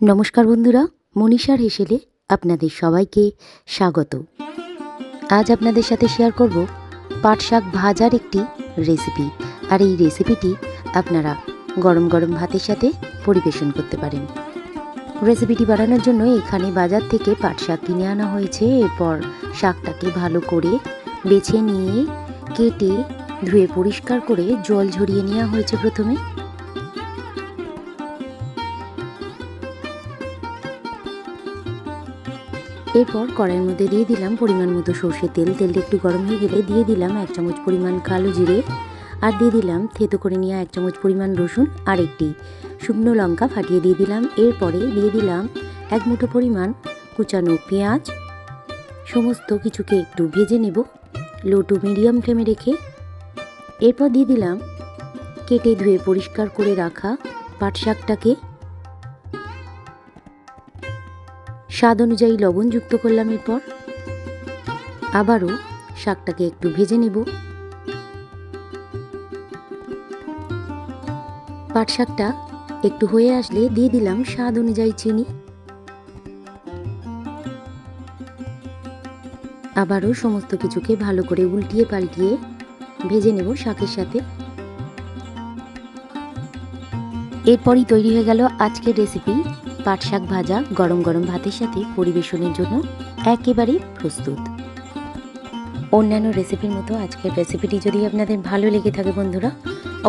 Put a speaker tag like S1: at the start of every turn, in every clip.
S1: নমস্কার বন্ধুরা, মনীষার হেসেলে আপনাদের সবাইকে স্বাগত। আজ আপনাদের সাথে শেয়ার করব পাট শাক ভাজার একটি রেসিপি আর এই রেসিপিটি আপনারা গরম গরম ভাতের সাথে পরিবেশন করতে পারেন। রেসিপিটি বানানোর জন্য এখানে বাজার থেকে পাট শাক কিনে আনা হয়েছে। এরপর শাকটাকে ভালো করে বেছে নিয়ে, কেটে, ধুয়ে পরিষ্কার করে জল ঝরিয়ে নেওয়া হয়েছে প্রথমে। এরপর কড়াইয়ের মধ্যে দিয়ে দিলাম পরিমাণ মতো সর্ষের তেল। তেলটা একটু গরম হয়ে গেলে দিয়ে দিলাম এক চামচ পরিমাণ কালো জিরে আর দিয়ে দিলাম থেতো করে নেওয়া এক চামচ পরিমাণ রসুন আর একটি শুকনো লঙ্কা ফাটিয়ে দিয়ে দিলাম। এরপরে দিয়ে দিলাম এক মুঠো পরিমাণ কুচানো পেঁয়াজ। সমস্ত কিছুকে একটু ভেজে নেব লো টু মিডিয়াম ফ্লেমে রেখে। এরপর দিয়ে দিলাম কেটে ধুয়ে পরিষ্কার করে রাখা পাট শাকটাকে স্বাদ অনুযায়ী লবণ যুক্ত করলাম এরপর। আবারও শাকটাকে একটু ভেজে নেব। পাট শাকটা একটু হয়ে আসলে দিয়ে দিলাম স্বাদ অনুযায়ী চিনি। আবারও সমস্ত কিছুকে ভালো করে উল্টিয়ে পাল্টিয়ে ভেজে নেব শাকের সাথে। এরপরই তৈরি হয়ে গেল আজকের রেসিপি পাট শাক ভাজা, গরম গরম ভাতের সাথে পরিবেশনের জন্য একেবারেই প্রস্তুত। অন্যান্য রেসিপির মতো আজকের রেসিপিটি যদি আপনাদের ভালো লেগে থাকে বন্ধুরা,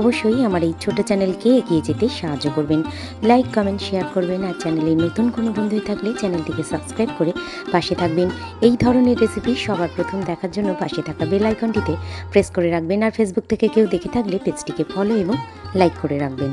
S1: অবশ্যই আমার এই ছোট চ্যানেলকে এগিয়ে যেতে সাহায্য করবেন। লাইক, কমেন্ট, শেয়ার করবেন আর চ্যানেলে নতুন কোনো বন্ধুই থাকলে চ্যানেলটিকে সাবস্ক্রাইব করে পাশে থাকবেন। এই ধরনের রেসিপি সবার প্রথম দেখার জন্য পাশে থাকা বেল আইকনটিতে প্রেস করে রাখবেন আর ফেসবুক থেকে কেউ দেখে থাকলে পেজটিকে ফলো এবং লাইক করে রাখবেন।